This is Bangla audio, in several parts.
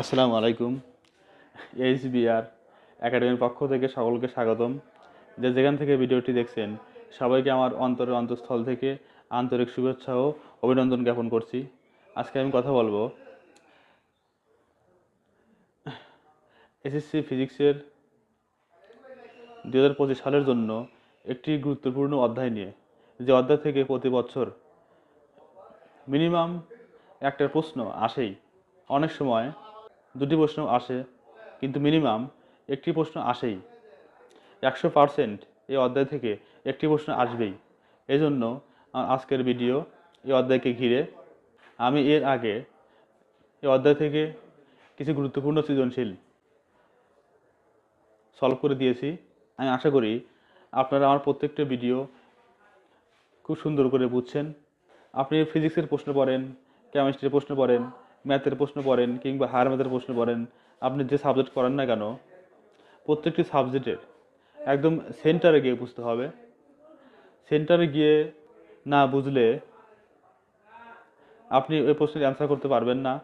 আসসালামু আলাইকুম। এইচ এইচবিআর একাডেমির পক্ষ থেকে সকলকে স্বাগতম। যে যেখান থেকে ভিডিওটি দেখছেন, সবাইকে আমার অন্তরের অন্তঃস্থল থেকে আন্তরিক শুভেচ্ছা ও অভিনন্দন জ্ঞাপন করছি। আজকে আমি কথা বলব এসএসসি ফিজিক্সের দু হাজার পঁচিশ সালের জন্য একটি গুরুত্বপূর্ণ অধ্যায় নিয়ে। যে অধ্যায় থেকে প্রতি বছর মিনিমাম একটা প্রশ্ন আসেই। অনেক সময় দুটি প্রশ্ন আসে, কিন্তু মিনিমাম একটি প্রশ্ন আসেই। একশো পারসেন্ট এই অধ্যায় থেকে একটি প্রশ্ন আসবেই। এই জন্য আজকের ভিডিও এই অধ্যায়কে ঘিরে আমি এর আগে এই অধ্যায় থেকে কিছু গুরুত্বপূর্ণ সৃজনশীল সলভ করে দিয়েছি। আমি আশা করি আপনারা আমার প্রত্যেকটা ভিডিও খুব সুন্দর করে বুঝছেন। আপনি ফিজিক্সের প্রশ্ন পড়েন কেমিস্ট্রির প্রশ্ন পড়েন ম্যাথের প্রশ্ন পড়েন কিংবা হায়ার ম্যাথের প্রশ্ন পড়েন, আপনি যে সাবজেক্ট করেন না কেন, প্রত্যেকটি সাবজেক্টের একদম সেন্টারে গিয়ে বুঝতে হবে। সেন্টারে গিয়ে না বুঝলে আপনি ওই প্রশ্নের অ্যান্সার করতে পারবেন না।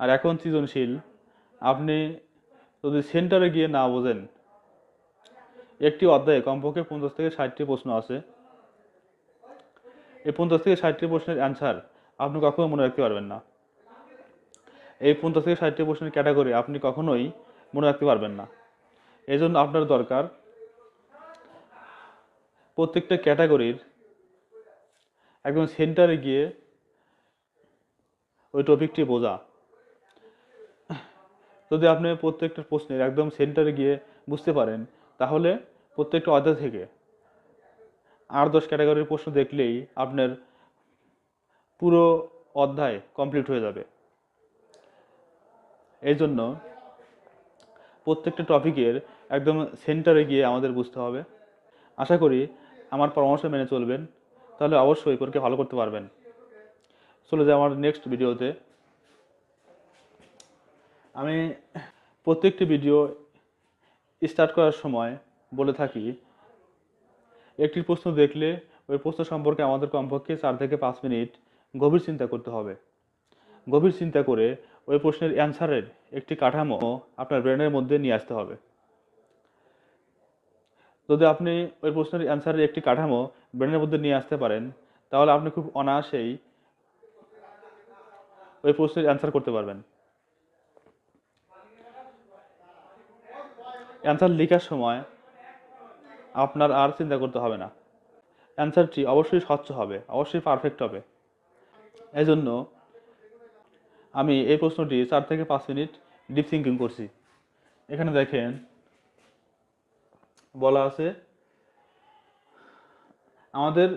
আর এখন সৃজনশীল, আপনি যদি সেন্টারে গিয়ে না বোঝেন, একটি অধ্যায়ে কমপক্ষে পঞ্চাশ থেকে ষাটটি প্রশ্ন আছে। এই পঞ্চাশ থেকে ষাটটি প্রশ্নের অ্যান্সার আপনি কখনো মনে রাখতে পারবেন না। এই পঞ্চাশ থেকে ষাটটি প্রশ্নের ক্যাটাগরি আপনি কখনোই মনে রাখতে পারবেন না। এই জন্য আপনার দরকার প্রত্যেকটা ক্যাটাগরির একদম সেন্টারে গিয়ে ওই টপিকটি বোঝা। যদি আপনি প্রত্যেকটা প্রশ্নের একদম সেন্টারে গিয়ে বুঝতে পারেন, তাহলে প্রত্যেকটা অধ্যায় থেকে আট দশ ক্যাটাগরির প্রশ্ন দেখলেই আপনার পুরো অধ্যায় কমপ্লিট হয়ে যাবে। এই জন্য প্রত্যেকটা টপিকের একদম সেন্টারে গিয়ে আমাদের বুঝতে হবে। আশা করি আমার পরামর্শ মেনে চলবেন, তাহলে অবশ্যই পরীক্ষা ভালো করতে পারবেন। চলে যায় আমার নেক্সট ভিডিওতে আমি প্রত্যেকটি ভিডিও স্টার্ট করার সময় বলে থাকি, একটি প্রশ্ন দেখলে ওই প্রশ্ন সম্পর্কে আমাদের কমপক্ষে চার থেকে পাঁচ মিনিট গভীর চিন্তা করতে হবে। গভীর চিন্তা করে ওই প্রশ্নের অ্যান্সারের একটি কাঠামো আপনার ব্রেনের মধ্যে নিয়ে আসতে হবে। যদি আপনি ওই প্রশ্নের অ্যান্সারের একটি কাঠামো ব্রেনের মধ্যে নিয়ে আসতে পারেন, তাহলে আপনি খুব অনায়াসেই ওই প্রশ্নের অ্যান্সার করতে পারবেন। অ্যান্সার লেখার সময় আপনার আর চিন্তা করতে হবে না। অ্যান্সারটি অবশ্যই স্বচ্ছ হবে, অবশ্যই পারফেক্ট হবে। এই জন্য আমি এই প্রশ্নটি চার থেকে পাঁচ মিনিট ডিপ থিঙ্কিং করছি। এখানে দেখেন, বলা আছে, আমাদের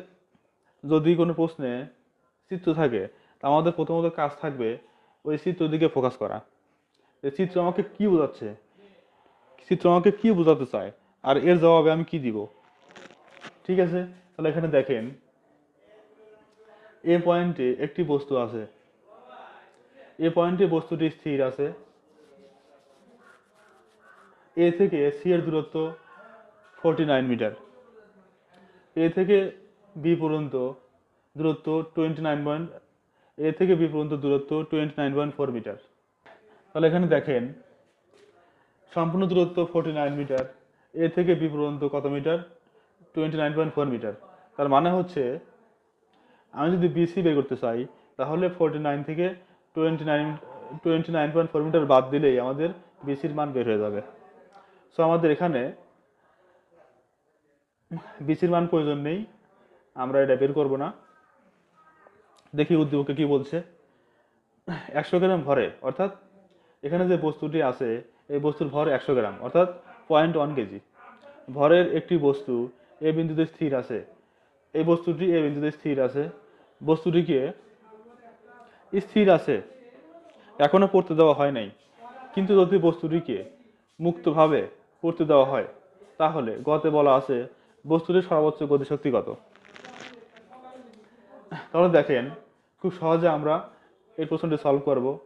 যদি কোনো প্রশ্নে চিত্র থাকে, তা আমাদের প্রথমত কাজ থাকবে ওই চিত্র দিকে ফোকাস করা। চিত্র আমাকে কি বোঝাচ্ছে? চিত্র আমাকে কি বোঝাতে চায়? আর এর জবাবে আমি কি দিব? ঠিক আছে? তাহলে এখানে দেখেন এ পয়েন্টে একটি বস্তু আছে। এ পয়েন্টে বস্তুটি স্থির আছে। এ থেকে সি এর দূরত্ব ফোরটি নাইন মিটার। এ থেকে বি পর্যন্ত দূরত্ব টোয়েন্টি নাইন পয়েন্ট, এ থেকে বি পর্যন্ত দূরত্ব twenty nine point four metre. তাহলে এখানে দেখেন, সম্পূর্ণ দূরত্ব ফোরটি নাইন মিটার, এ থেকে বি পর্যন্ত কত metre? Twenty nine point four metre. তার মানে হচ্ছে আমি যদি বিসি বের করতে চাই, তাহলে ফোরটি নাইন থেকে twenty nine twenty nine point four metre বাদ দিলেই আমাদের বিসির মান বের হয়ে যাবে। সো আমাদের এখানে বিসির মান প্রয়োজন নেই, আমরা এটা বের করব না। দেখি উদ্দীপকে কি বলছে। একশো গ্রাম ভরে, অর্থাৎ এখানে যে বস্তুটি আছে, এই বস্তুর ভর একশো গ্রাম, অর্থাৎ পয়েন্ট ওয়ান কেজি। ভরের একটি বস্তু এ বিন্দুতে স্থির আছে, এই বস্তুটি এ বিন্দুতে স্থির আছে বস্তুটিকে স্থির আছে। এখনও পড়তে দেওয়া হয় নাই। কিন্তু যদি বস্তুটিকে মুক্তভাবে পড়তে দেওয়া হয়, তাহলে গতে বলা আছে বস্তুটির সর্বোচ্চ গতিশক্তি কত। তাহলে দেখেন, খুব সহজে আমরা এই প্রশ্নটি সলভ করব।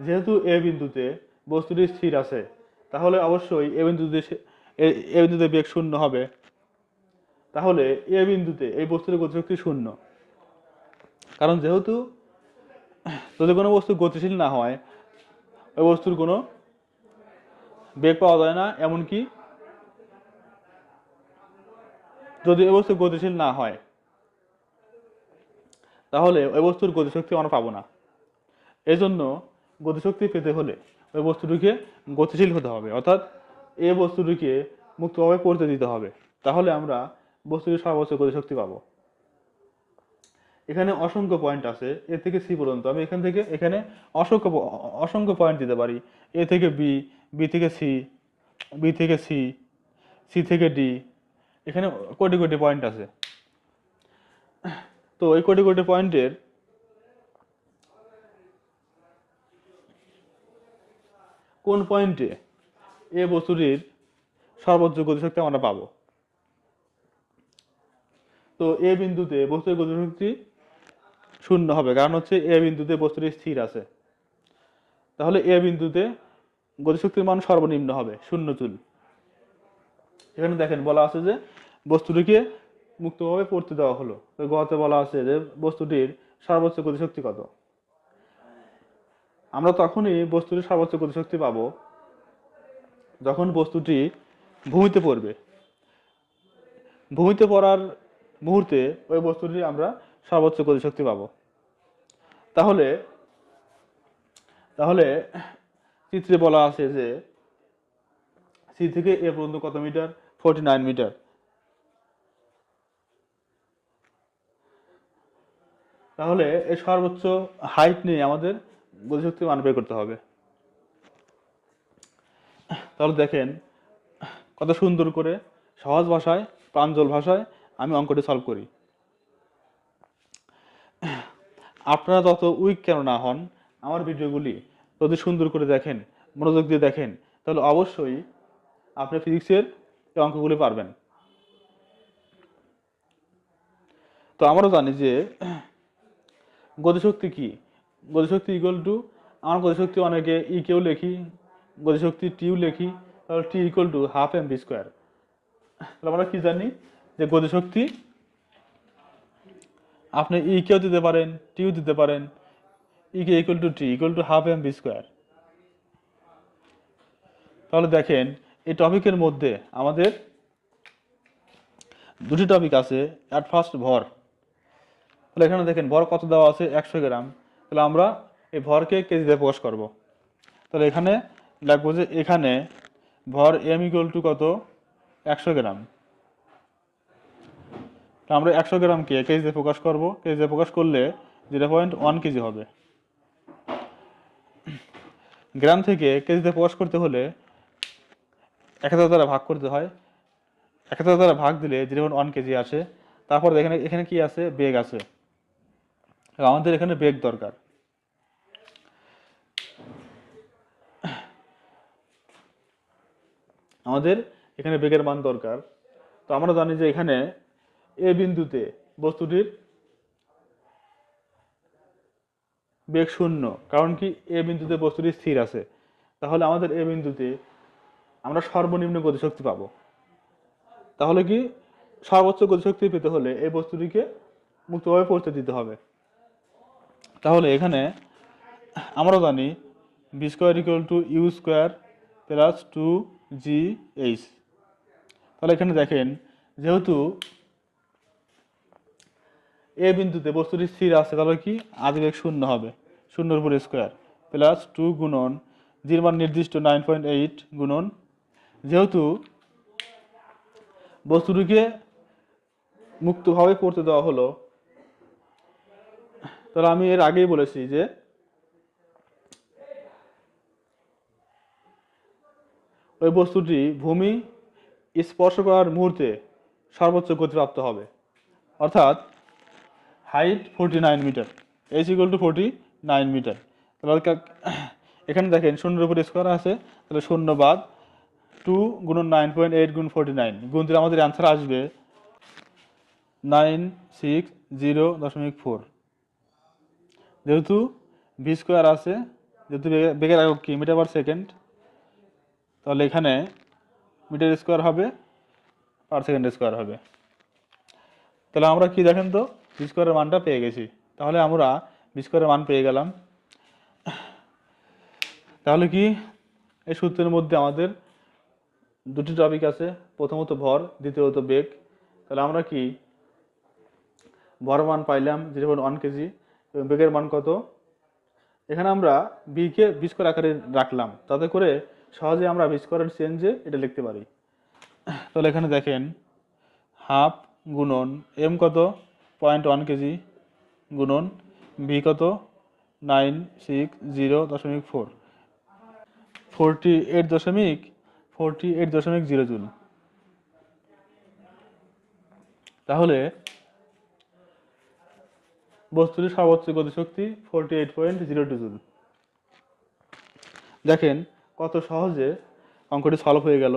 যেহেতু এ বিন্দুতে বস্তুটি স্থির আছে, তাহলে অবশ্যই এ বিন্দুতে এ- বিন্দুতে বেগ শূন্য হবে। তাহলে এ বিন্দুতে এই বস্তুর গতিশক্তি শূন্য। কারণ যেহেতু যদি কোনো বস্তু গতিশীল না হয়, ওই বস্তুর কোনো বেগ পাওয়া যায় না, এমনকি যদি ওই বস্তু গতিশীল না হয়, তাহলে ওই বস্তুর গতিশক্তি আমরা পাবো না। এই জন্য গতিশক্তি পেতে হলে ওই বস্তুটিকে গতিশীল হতে হবে, অর্থাৎ এই বস্তুটিকে মুক্তভাবে পড়তে দিতে হবে। তাহলে আমরা বস্তুটির সর্বোচ্চ গতিশক্তি পাবো। এখানে অসংখ্য পয়েন্ট আছে, এ থেকে সি পর্যন্ত। আমি এখান থেকে এখানে অসংখ্য অসংখ্য পয়েন্ট দিতে পারি। এ থেকে বি বি থেকে সি বি থেকে সি সি থেকে ডি এখানে কোটি কোটি পয়েন্ট আছে। তো এই কোটি কোটি পয়েন্টের কোন পয়েন্টে এ বস্তুটির সর্বোচ্চ গতিশক্তি আমরা পাবো? তো এ বিন্দুতে বস্তুর গতিশক্তি শূন্য হবে। কারণ হচ্ছে এ বিন্দুতে বস্তুটি স্থির আছে। তাহলে এ বিন্দুতে গতিশক্তির মান সর্বনিম্ন হবে, শূন্য চুল। এখানে দেখেন বলা আছে যে বস্তুটিকে মুক্তভাবে পড়তে দেওয়া হলো। গতে বলা আছে যে বস্তুটির সর্বোচ্চ গতিশক্তি কত? আমরা তখনই বস্তুটির সর্বোচ্চ গতিশক্তি পাব যখন বস্তুটি ভূমিতে পড়বে। ভূমিতে পড়ার মুহূর্তে ওই বস্তুটি আমরা সর্বোচ্চ গতিশক্তি পাবো। তাহলে তাহলে চিত্রে বলা আছে যে সি থেকে এ পর্যন্ত কত মিটার? Forty nine metre. তাহলে এই সর্বোচ্চ হাইট নিয়ে আমাদের গতিশক্তি মান বের করতে হবে। তাহলে দেখেন, কত সুন্দর করে সহজ ভাষায়, প্রাঞ্জল ভাষায় আমি অঙ্কটি সলভ করি। আপনারা তত উইক কেন না হন? আমার ভিডিওগুলি যদি সুন্দর করে দেখেন, মনোযোগ দিয়ে দেখেন, তাহলে অবশ্যই আপনি ফিজিক্সের অঙ্কগুলি পারবেন। তো আমরাও জানি যে গতিশক্তি কি? গতিশক্তি ইকুয়াল টু আমার গতিশক্তি অনেকে ই কেও লিখি, গতিশক্তি টিউ লেখি, তাহলে T equal to half M B square তাহলে আমরা কী জানি? যে গতিশক্তি আপনি ই কেও দিতে পারেন টিউ দিতে পারেন। E K equal to T equal to half M B square তাহলে দেখেন, এই টপিকের মধ্যে আমাদের দুটি টপিক আছে অ্যাট ফার্স্ট ভর। তাহলে এখানে দেখেন, ভর কত দেওয়া আছে? একশো গ্রাম। তাহলে আমরা এই ভরকে কেজিতে প্রকাশ করব। তাহলে এখানে লিখব যে এখানে ভর এম ইকুয়াল টু কত? একশো গ্রাম। তা আমরা একশো গ্রামকে কেজিতে প্রকাশ করব কেজিতে প্রকাশ করলে জিরো পয়েন্ট ওয়ান কেজি হবে। গ্রাম থেকে কেজিতে প্রকাশ করতে হলে এক হাজার দ্বারা ভাগ করতে হয়। এক হাজার দ্বারা ভাগ দিলে জিরো পয়েন্ট ওয়ান কেজি আসে। তারপর এখানে এখানে কি আছে? বেগ আছে। আমাদের এখানে বেগ দরকার। আমাদের এখানে বেগের মান দরকার। তো আমরা জানি যে এখানে এ বিন্দুতে বস্তুটির বেগ শূন্য, কারণ কি এ বিন্দুতে বস্তুটি স্থির আছে। তাহলে আমাদের এ বিন্দুতে আমরা সর্বনিম্ন গতিশক্তি পাবো। তাহলে কি সর্বোচ্চ গতিশক্তি পেতে হলে এই বস্তুটিকে মুক্তভাবে পৌঁছে দিতে হবে। তাহলে এখানে আমরা জানি B square equal to U square plus two G H তাহলে এখানে দেখেন, যেহেতু এ বিন্দুতে বস্তুটি স্থির আছে, তাহলে কি? আদিবেগ শূন্য হবে। শূন্যর উপর স্কোয়ার প্লাস টু গুণন জির মান নির্দিষ্ট নাইন পয়েন্ট এইট গুণন। যেহেতু বস্তুটিকে মুক্তভাবে পড়তে দেওয়া হলো, তাহলে আমি এর আগেই বলেছি যে ওই বস্তুটি ভূমি স্পর্শ করার মুহূর্তে সর্বোচ্চ গতিপ্রাপ্ত হবে। অর্থাৎ height forty nine metre H equal to forty nine metre. তাহলে এখানে দেখেন শূন্যের উপর স্কোয়ার আছে, তাহলে শূন্য বাদ টু গুণ নাইন পয়েন্ট এইট গুণ ফোরটি নাইন গুণ দিলে আমাদের অ্যান্সার আসবে নাইন সিক্স জিরো দশমিক ফোর যেহেতু ভি স্কোয়ার আছে, যেহেতু বেগে- বেগের একক কি? মিটার পার সেকেন্ড তাহলে এখানে মিটার স্কোয়ার হবে পার সেকেন্ড স্কোয়ার হবে। তাহলে আমরা কি দেখেন তো? ভি স্কোয়ারের মানটা পেয়ে গেছি। তাহলে আমরা বি স্কোয়ারের মান পেয়ে গেলাম। তাহলে কি? এই সূত্রের মধ্যে আমাদের দুটি টপিক আছে। প্রথমত ভর, দ্বিতীয়ত বেগ। তাহলে আমরা কি? ভর মান পাইলাম জিরো পয়েন্ট ওয়ান কেজি এবং বেগের মান কত? এখানে আমরা বিকে বি স্কোয়ার আকারে রাখলাম। তাতে করে সহজে আমরা বি স্কোয়ারের চেঞ্জে এটা লিখতে পারি। তাহলে এখানে দেখেন, হাফ গুণন এম কত? পয়েন্ট ওয়ান কেজি গুণন বি কত? নাইন সিক্স জিরো দশমিক ফোর। ফোরটি এইট দশমিক ফোরটি এইট দশমিক জিরো জুল। তাহলে বস্তুটির সর্বোচ্চ গতিশক্তি forty eight point zero two joule. দেখেন কত সহজে অঙ্কটি সলভ হয়ে গেল।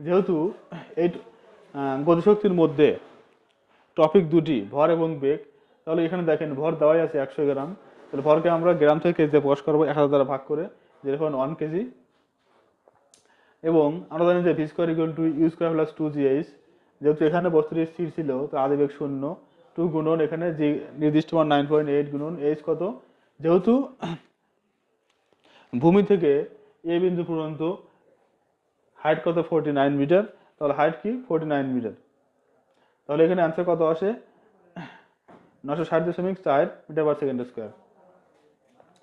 যেহেতু এই আহ, গতিশক্তির মধ্যে টপিক দুটি, ভর এবং বেগ। তাহলে এখানে দেখেন, ভর দেওয়াই আছে একশো গ্রাম। তাহলে ভরকে আমরা গ্রাম থেকে কেজিতে প্রকাশ করব, এক হাজার দ্বারা ভাগ করে, যেরকম ওয়ান কেজি। এবং আমরা জানি যে V square equal to U square plus two G H যেহেতু এখানে বস্তুটি স্থির ছিল, তো আদি বেগ শূন্য। টু গুণন এখানে যে নির্দিষ্ট মান নাইন পয়েন্ট এইট গুণন এইচ কত? যেহেতু ভূমি থেকে এ বিন্দু পর্যন্ত হাইট কত? ফোরটি নাইন মিটার তাহলে হাইট কি? ফোরটি নাইন মিটার তাহলে এখানে অ্যান্সার কত আসে? নশো ষাট দশমিক চার মিটার পার সেকেন্ড স্কোয়ার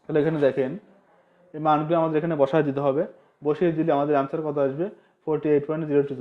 তাহলে এখানে দেখেন, এই মানগুলো আমাদের এখানে বসায় দিতে হবে। বসিয়ে দিলে আমাদের অ্যান্সার কত আসবে? Forty eight point zero two